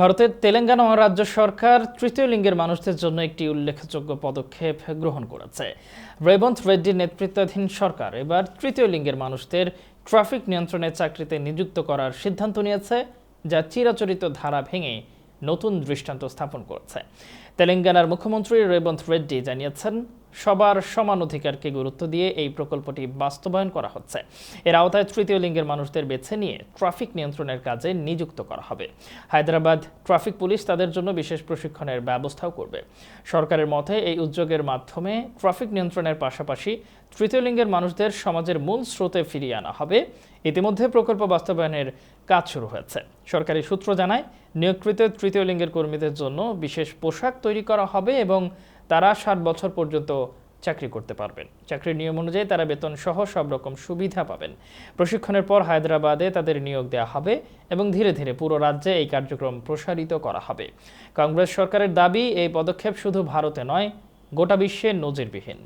ভারতের তেলেঙ্গানা রাজ্য সরকার তৃতীয় লিঙ্গের মানুষদের জন্য একটি উল্লেখযোগ্য পদক্ষেপ গ্রহণ করেছে। রেবন্ত রেড্ডির নেতৃত্বাধীন সরকার এবার তৃতীয় লিঙ্গের মানুষদের ট্রাফিক নিয়ন্ত্রণের চাকরিতে নিযুক্ত করার সিদ্ধান্ত নিয়েছে, যা চিরাচরিত ধারা ভেঙে নতুন দৃষ্টান্ত স্থাপন করেছে। তেলেঙ্গানার মুখ্যমন্ত্রী রেবন্ত রেড্ডি জানিয়েছেন সবার সমান অধিকারকে গুরুত্ব দিয়ে এই প্রকল্পটি বাস্তবায়ন করা হচ্ছে। এর আওতায় তৃতীয় লিঙ্গের মানুষদের বেছে নিয়ে ট্রাফিক নিয়ন্ত্রণের কাজে নিযুক্ত করা হবে। হায়দ্রাবাদ ট্রাফিক পুলিশ তাদের জন্য বিশেষ প্রশিক্ষণের ব্যবস্থাও করবে। সরকারের মতে এই উদ্যোগের মাধ্যমে ট্রাফিক নিয়ন্ত্রণের পাশাপাশি তৃতীয় লিঙ্গের মানুষদের সমাজের মূল স্রোতে ফিরিয়ে আনা হবে। ইতিমধ্যে প্রকল্প বাস্তবায়নের কাজ শুরু হয়েছে। সরকারি সূত্র জানায়, নিয়োগকৃত তৃতীয় লিঙ্গের কর্মীদের জন্য বিশেষ পোশাক তৈরি করা হবে এবং তারা ষাট বছর পর্যন্ত চাকরি করতে পারবেন। চাকরির নিয়ম অনুযায়ী তারা বেতন সহ সব রকম সুবিধা পাবেন। প্রশিক্ষণের পর হায়দ্রাবাদে তাদের নিয়োগ দেওয়া হবে এবং ধীরে ধীরে পুরো রাজ্যে এই কার্যক্রম প্রসারিত করা হবে। কংগ্রেস সরকারের দাবি, এই পদক্ষেপ শুধু ভারতে নয়, গোটা বিশ্বে নজিরবিহীন।